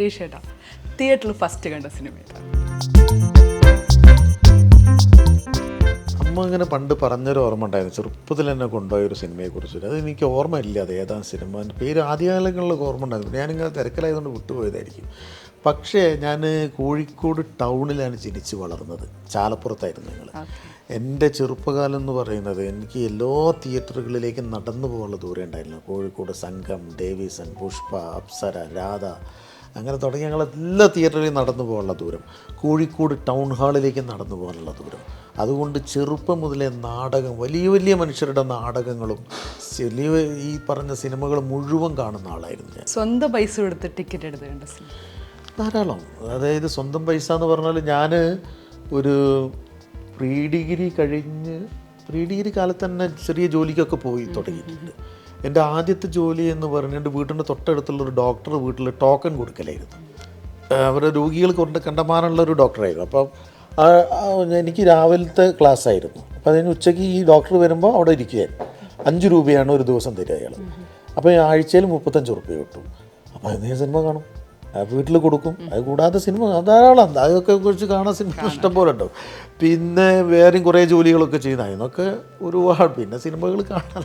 രേഷേട്ടാ തിയേറ്ററിൽ ഫസ്റ്റ് കണ്ട സിനിമ ഏതാ? അമ്മ ഇങ്ങനെ പണ്ട് പറഞ്ഞൊരു ഓർമ്മ ഉണ്ടായിരുന്നു. ചെറുപ്പത്തിൽ എന്നെ കൊണ്ടുപോയ ഒരു സിനിമയെക്കുറിച്ച് അത് എനിക്ക് ഓർമ്മയില്ല അത് ഏതാ സിനിമ പേര് ആദ്യകാലങ്ങളിലൊക്കെ ഓർമ്മ ഉണ്ടായിരുന്നു. ഞാനിങ്ങനെ തിരക്കിലായതുകൊണ്ട് വിട്ടുപോയതായിരിക്കും. പക്ഷേ ഞാൻ കോഴിക്കോട് ടൗണിലാണ് ജനിച്ച് വളർന്നത്. ചാലപ്പുറത്തായിരുന്നു ഞങ്ങൾ എന്റെ ചെറുപ്പകാലം എന്ന് പറയുന്നത് എനിക്ക് എല്ലാ തിയേറ്ററുകളിലേക്കും നടന്നു പോകാനുള്ള ദൂരം ഉണ്ടായിരുന്നു. കോഴിക്കോട് സംഘം ഡേവിസൺ പുഷ്പ അപ്സര രാധ അങ്ങനെ തുടങ്ങി ഞങ്ങൾ എല്ലാ തിയേറ്ററിലും നടന്നു പോകാനുള്ള ദൂരം. കോഴിക്കോട് ടൗൺ ഹാളിലേക്ക് നടന്നു പോകാനുള്ള ദൂരം. അതുകൊണ്ട് ചെറുപ്പം മുതലേ നാടകം വലിയ വലിയ മനുഷ്യരുടെ നാടകങ്ങളും വലിയ ഈ പറഞ്ഞ സിനിമകൾ മുഴുവൻ കാണുന്ന ആളായിരുന്നു ഞാൻ. സ്വന്തം പൈസ കൊടുത്ത് ടിക്കറ്റ് എടുത്തുണ്ട് ധാരാളം. അതായത് സ്വന്തം പൈസ എന്ന് പറഞ്ഞാൽ ഞാൻ ഒരു പ്രീ ഡിഗ്രി കഴിഞ്ഞ് പ്രീ ഡിഗ്രി കാലത്ത് തന്നെ ചെറിയ ജോലിക്കൊക്കെ പോയി തുടങ്ങിയിട്ടുണ്ട്. എന്റെ ആദ്യത്തെ ജോലി എന്ന് പറഞ്ഞിട്ട് വീട്ടിന്റെ തൊട്ടടുത്തുള്ള ഒരു ഡോക്ടർ വീട്ടിൽ ടോക്കൺ കൊടുക്കലായിരുന്നു. അവരുടെ രോഗികൾ കൊണ്ട് കണ്ടമാനുള്ള ഒരു ഡോക്ടറായിരുന്നു. അപ്പം ആ- ആ എനിക്ക് രാവിലത്തെ ക്ലാസ് ആയിരുന്നു അപ്പോൾ അതിന് ഉച്ചയ്ക്ക് ഈ ഡോക്ടർ വരുമ്പോൾ അവിടെ ഇരിക്കുകയായിരുന്നു. അഞ്ച് രൂപയാണ് ഒരു ദിവസം തരിക അയാൾ. അപ്പോൾ ആഴ്ചയിൽ മുപ്പത്തഞ്ച് റുപ്യ കിട്ടും. അപ്പോൾ അതിന് സിനിമ കാണും. വീട്ടിൽ കൊടുക്കും. അത് കൂടാതെ സിനിമ ധാരാളം അതൊക്കെ കുറിച്ച് കാണാൻ സിനിമ ഇഷ്ടംപോലെ ഉണ്ടാവും പിന്നെ വേറെയും കുറേ ജോലികളൊക്കെ ചെയ്യുന്ന അതിനൊക്കെ ഒരുപാട്. പിന്നെ സിനിമകൾ കാണാൻ